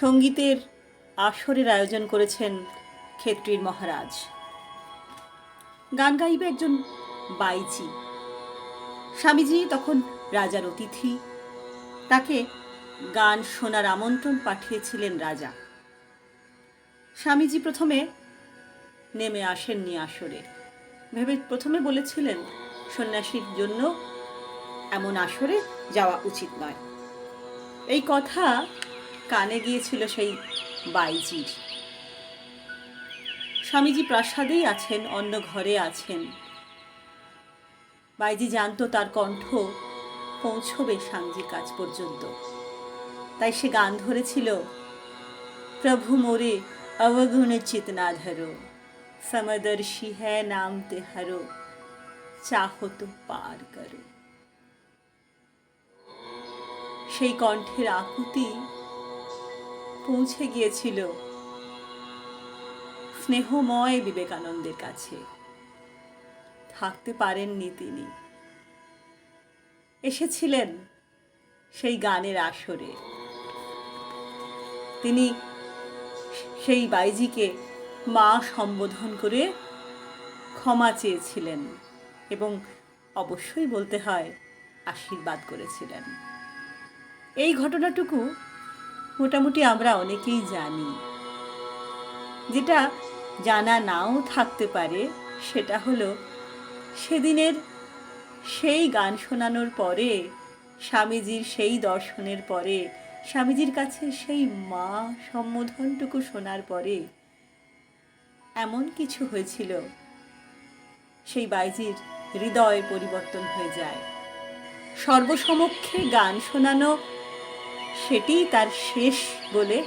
সঙ্গীতের আসরের আয়োজন করেছেন ক্ষেত্রীর মহারাজ। গান গাইবে একজন বাইজি। স্বামীজি তখন রাজার অতিথি। তাকে গান শোনার আমন্ত্রণ পাঠিয়েছিলেন রাজা। স্বামীজি প্রথমে নেমে আসেননি আসরে। ভেবে প্রথমে বলেছিলেন, সন্ন্যাসীর জন্য এমন আসরে যাওয়া উচিত নয়। এই কথা কানে গিয়েছিল সেই বাইজির। স্বামীজি প্রাসাদেই আছেন, অন্য ঘরে আছেন। বাইজি জানতো তার কণ্ঠ পৌঁছবে স্বামীজির কাজ পর্যন্ত। তাই সে গান ধরেছিল, প্রভু মোরে অবগুণ চিতনা ধরো, সমদর্শী হ্যায় নাম তে হরো, চাহো তো পার করো। সেই কণ্ঠের আকুতি পৌঁছে গিয়েছিল। স্নেহময় বিবেকানন্দের কাছে। থাকতে পারেননি তিনি। এসেছিলেন সেই গানের আসরে। তিনি সেই বাইজিকে মা সম্বোধন করে ক্ষমা চেয়েছিলেন এবং অবশ্যই বলতে হয় আশীর্বাদ করেছিলেন। এই ঘটনাটুকু মোটামুটি আমরা অনেকেই জানি। যেটা জানা নাও থাকতে পারে, সেটা হলো সেদিনের সেই গান শোনানোর পরে, স্বামীজির সেই দর্শনের পরে, স্বামীজির কাছে সেই মা সম্বোধনটুকু শোনার পরে এমন কিছু হয়েছিল, সেই বাইজির হৃদয় পরিবর্তন হয়ে যায়। সর্বসমক্ষে গান শোনানো সেটিই তার শেষ বলে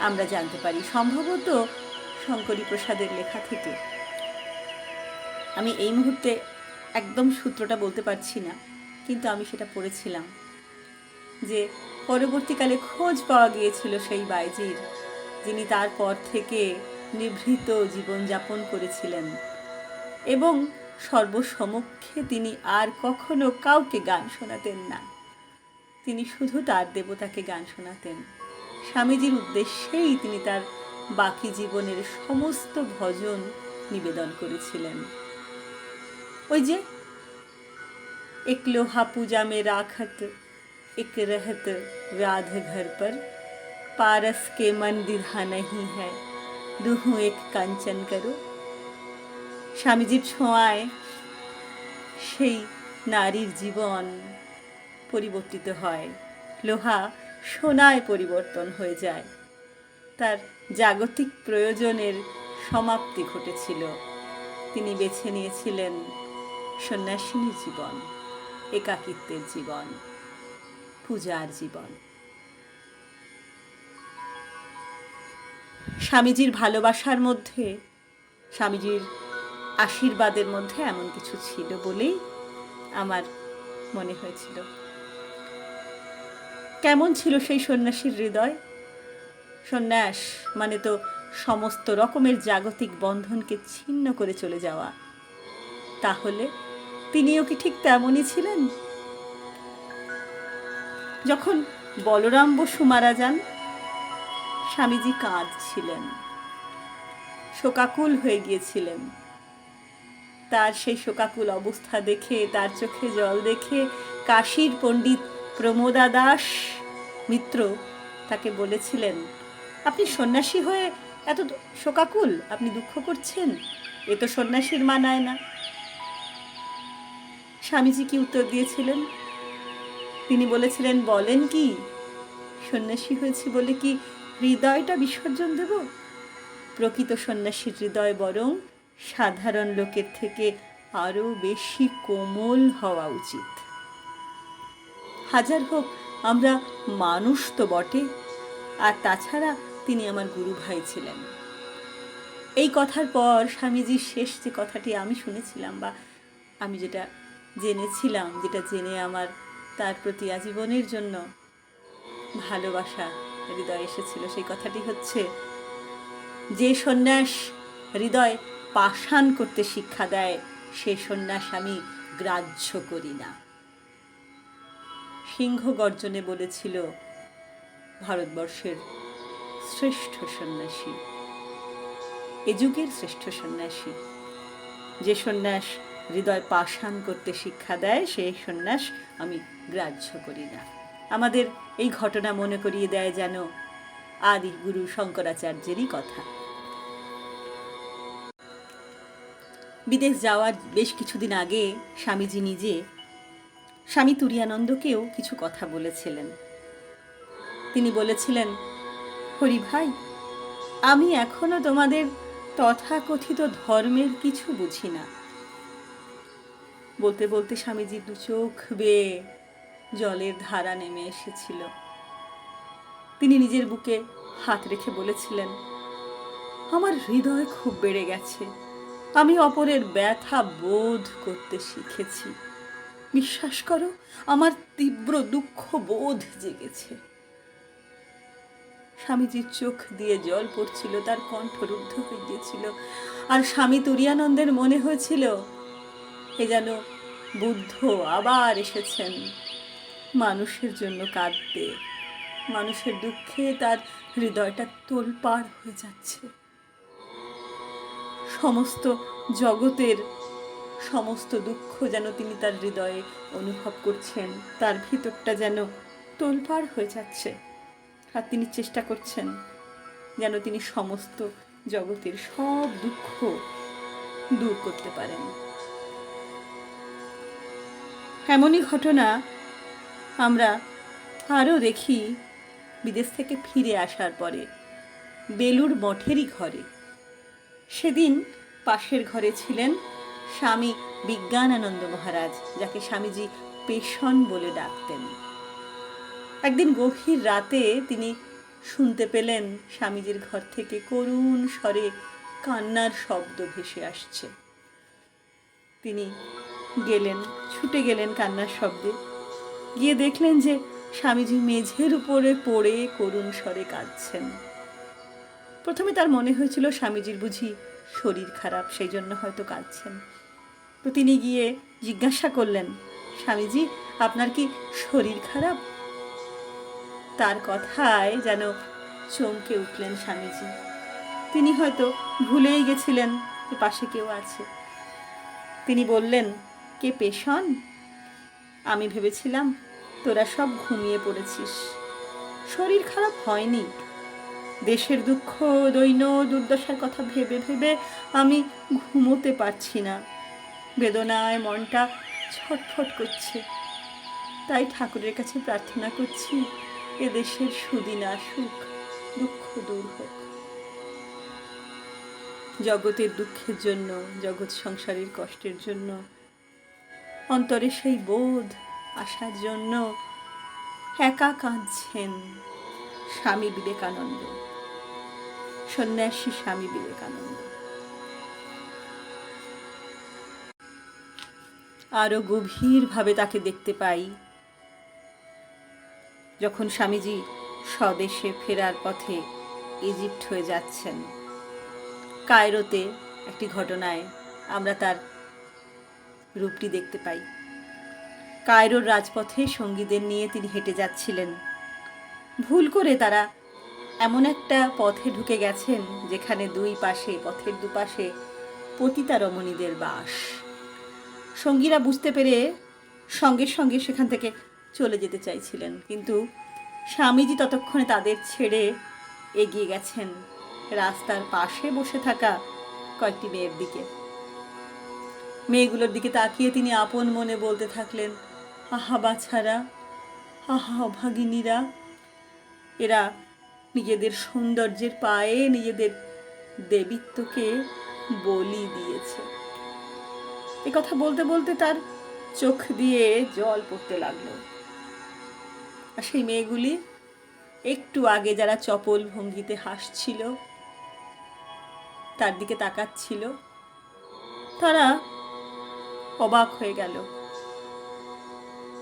আমরা জানতে পারি। সম্ভবত শঙ্করী প্রসাদের লেখা থেকে। আমি এই মুহূর্তে একদম সূত্রটা বলতে পারছি না, কিন্তু আমি সেটা পড়েছিলাম যে পরবর্তীকালে খোঁজ পাওয়া গিয়েছিল সেই বাইজির, যিনি তারপর থেকে নিভৃত জীবনযাপন করেছিলেন এবং সর্বসমক্ষে তিনি আর কখনো কাউকে গান শোনাতেন না। তিনি শুধু তার দেবতাকে গান শোনাতেন স্বামীজির উদ্দেশ্যেই তিনি তার বাকি জীবনের সমস্ত ভজন নিবেদন করেছিলেন ওই যে एक लोहा पूजा में राखत एक रहत व्याध घर पर पारस के मन दिधा नहीं है দুহু এক কাঞ্চন করো স্বামীজির ছোঁয়ায় সেই নারীর জীবন পরিবর্তিত হয়। লোহা সোনায় পরিবর্তন হয়ে যায়। তার জাগতিক প্রয়োজনের সমাপ্তি ঘটেছিল। তিনি বেছে নিয়েছিলেন সন্ন্যাসিনীর জীবন, একাকিত্বের জীবন, পূজার জীবন। স্বামীজির ভালোবাসার মধ্যে, স্বামীজির আশীর্বাদের মধ্যে এমন কিছু ছিল বলেই আমার মনে হয়েছিল। কেমন ছিল সেই সন্ন্যাসীর হৃদয়? সন্ন্যাস মানে তো সমস্ত রকমের জাগতিক বন্ধনকে ছিন্ন করে চলে যাওয়া। তাহলে তিনিও কি ঠিক তেমনই ছিলেন? যখন বলরাম বসু মারা যান, স্বামীজি কাঁদছিলেন। শোকাকুল হয়ে গিয়েছিলেন। তার সেই শোকাকুল অবস্থা দেখে, তার চোখে জল দেখে কাশীর পণ্ডিত প্রমোদা দাস মিত্র তাকে বলেছিলেন, আপনি সন্ন্যাসী হয়ে এত শোকাকুল, আপনি দুঃখ করছেন? এ তো সন্ন্যাসীর মানায় না। স্বামীজি কি উত্তর দিয়েছিলেন? তিনি বলেছিলেন, বলেন কি, সন্ন্যাসী হয়েছি বলে কি হৃদয়টা বিসর্জন দেব? প্রকৃত সন্ন্যাসীর হৃদয় বরং সাধারণ লোকের থেকে আরও বেশি কোমল হওয়া উচিত। হাজার হোক আমরা মানুষ তো বটে। আর তাছাড়া তিনি আমার গুরু ভাই ছিলেন। এই কথার পর স্বামীজির শেষ যে কথাটি আমি শুনেছিলাম বা আমি যেটা জেনেছিলাম, যেটা জেনে আমার তার প্রতি আজীবনের জন্য ভালোবাসা, হৃদয় এসেছিল, সেই কথাটি হচ্ছে, যে সন্ন্যাস হৃদয় পাষাণ করতে শিক্ষা দেয়, সে সন্ন্যাস আমি গ্রাহ্য করি না। সিংহ গর্জনে বলেছিল, ভারতবর্ষের শ্রেষ্ঠ সন্ন্যাসী, এ যুগের শ্রেষ্ঠ সন্ন্যাসী। যে সন্ন্যাস হৃদয় পাষাণ করতে শিক্ষা দেয় সেই সন্ন্যাস আমি গ্রাহ্য করি না। আমাদের এই ঘটনা মনে করিয়ে দেয় যেন আদি গুরু শঙ্করাচার্যেরই কথা। বিদেশ যাওয়ার বেশ কিছুদিন আগে স্বামীজি নিজে স্বামী তুরিয়ানন্দকেও কিছু কথা বলেছিলেন। তিনি বলেছিলেন, হরি ভাই, আমি এখনও তোমাদের তথাকথিত ধর্মের কিছু বুঝি না। বলতে বলতে স্বামীজি দু চোখ বেয়ে জলের ধারা নেমে এসেছিল। তিনি নিজের বুকে হাত রেখে বলেছিলেন, আমার হৃদয় খুব বেড়ে গেছে। আমি অপরের ব্যথা বোধ করতে শিখেছি। বিশ্বাস করো, আমার তীব্র দুঃখ বোধ জেগেছে। স্বামীজির চোখ দিয়ে জল পড়ছিল, তার কণ্ঠ রুদ্ধ হয়ে গিয়েছিল। আর স্বামী তুরিয়ানন্দের মনে হয়েছিল, এ যেন বুদ্ধ আবার এসেছেন। মানুষের জন্য কাঁদতে, মানুষের দুঃখে তার হৃদয়টা তোলপাড় হয়ে যাচ্ছে। সমস্ত জগতের সমস্ত দুঃখ যেন তিনি তার হৃদয়ে অনুভব করছেন। তার ভিতরটা যেন তোলপাড় হয়ে যাচ্ছে। আর তিনি চেষ্টা করছেন যেন তিনি সমস্ত জগতের সব দুঃখ দূর করতে পারেন। এমনই ঘটনা আমরা আরও দেখি বিদেশ থেকে ফিরে আসার পরে বেলুর মঠেরই ঘরে। সেদিন পাশের ঘরে ছিলেন স্বামী বিজ্ঞানানন্দ মহারাজ, যাকে স্বামীজি পেশন বলে ডাকতেন। একদিন গভীর রাতে তিনি শুনতে পেলেন স্বামীজির ঘর থেকে করুণ স্বরে কান্নার শব্দ ভেসে আসছে। তিনি গেলেন, ছুটে গেলেন কান্নার শব্দে। গিয়ে দেখলেন যে স্বামীজি মেঝের উপরে পড়ে করুণ স্বরে কাঁদছেন। প্রথমে তার মনে হয়েছিল স্বামীজির বুঝি শরীর খারাপ, সেই জন্য হয়তো কাঁদছেন। তো তিনি গিয়ে জিজ্ঞাসা করলেন, স্বামীজি, আপনার কি শরীর খারাপ? তার কথায় যেন চমকে উঠলেন স্বামীজি। তিনি হয়তো ভুলেই গেছিলেন যে পাশে কেউ আছে। তিনি বললেন, কে পেশন আমি ভেবেছিলাম তোরা সব ঘুমিয়ে পড়েছিস। শরীর খারাপ হয়নি। দেশের দুঃখ, দৈন্য, দুর্দশার কথা ভেবে ভেবে আমি ঘুমোতে পারছি না। বেদনায় মনটা ছটফট করছে। তাই ঠাকুরের কাছে প্রার্থনা করছি এ দেশের সুদিন আসুক দুঃখ দূর হোক। জগতের দুঃখের জন্য, জগৎ সংসারের কষ্টের জন্য, অন্তরে সেই বোধ আসার জন্য একা কাঁদছেন স্বামী বিবেকানন্দ। সন্ন্যাসী স্বামী বিবেকানন্দ। আরও গভীরভাবে তাকে দেখতে পাই। যখন স্বামীজি স্বদেশে ফেরার পথে ইজিপ্ট হয়ে যাচ্ছেন, কায়রোতে একটি ঘটনায় আমরা তার রূপটি দেখতে পাই। কায়রোর রাজপথে সঙ্গীদের নিয়ে তিনি হেঁটে যাচ্ছিলেন। ভুল করে তারা এমন একটা পথে ঢুকে গেছেন, যেখানে দুই পাশে, পথের দুপাশে পতিতা রমণীদের বাস। সঙ্গীরা বুঝতে পেরে সঙ্গে সঙ্গে সেখান থেকে চলে যেতে চাইছিলেন। কিন্তু স্বামীজি ততক্ষণে তাদের ছেড়ে এগিয়ে গেছেন রাস্তার পাশে বসে থাকা কয়েকটি মেয়ের দিকে। মেয়েগুলোর দিকে তাকিয়ে তিনি আপন মনে বলতে থাকলেন, আহা বাছারা, আহা অভাগিনীরা, এরা নিজেদের সৌন্দর্যের পায়ে নিজেদের দেবিত্বকে বলি দিয়েছে। এ কথা বলতে বলতে তার চোখ দিয়ে জল পড়তে লাগল। আর সেই মেয়েগুলি একটু আগে যারা চপল ভঙ্গিতে হাসছিল, তার দিকে তাকাচ্ছিল, তারা অবাক হয়ে গেল।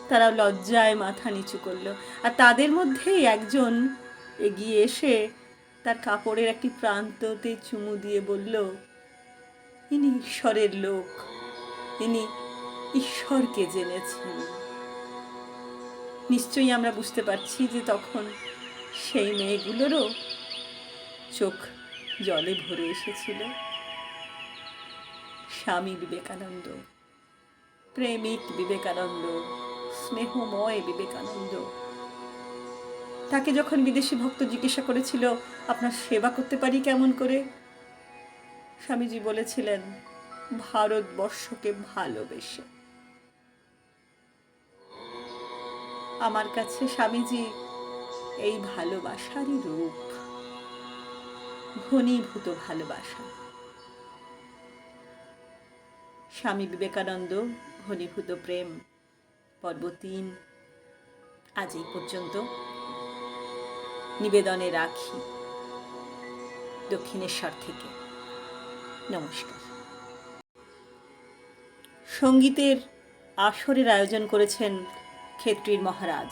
তারা লজ্জায় মাথা নিচু করল। আর তাদের মধ্যেই একজন এগিয়ে এসে তার কাপড়ের একটি প্রান্ততে চুমু দিয়ে বলল, ইনি ঈশ্বরের লোক। ইনি ঈশ্বরকে জেনেছেন। নিশ্চয়ই আমরা বুঝতে পারছি যে তখন সেই মেয়েগুলোরও চোখ জলে ভরে এসেছিল। স্বামী বিবেকানন্দ, প্রেমিক বিবেকানন্দ, স্নেহময় বিবেকানন্দ। তাকে যখন বিদেশি ভক্ত জিজ্ঞাসা করেছিল, আপনার সেবা করতে পারি কেমন করে? স্বামীজি বলেছিলেন ভারতবর্ষকে ভালোবেসে। আমার কাছে স্বামীজি এই ভালোবাসারই রূপ, ঘনীভূত ভালোবাসা। স্বামী বিবেকানন্দ, ঘনীভূত প্রেম, পর্ব তিন, আজ এই পর্যন্ত। নিবেদনে রাখি দক্ষিণেশ্বর থেকে। নমস্কার। সঙ্গীতের আসরের আয়োজন করেছেন ক্ষেত্রীর মহারাজ।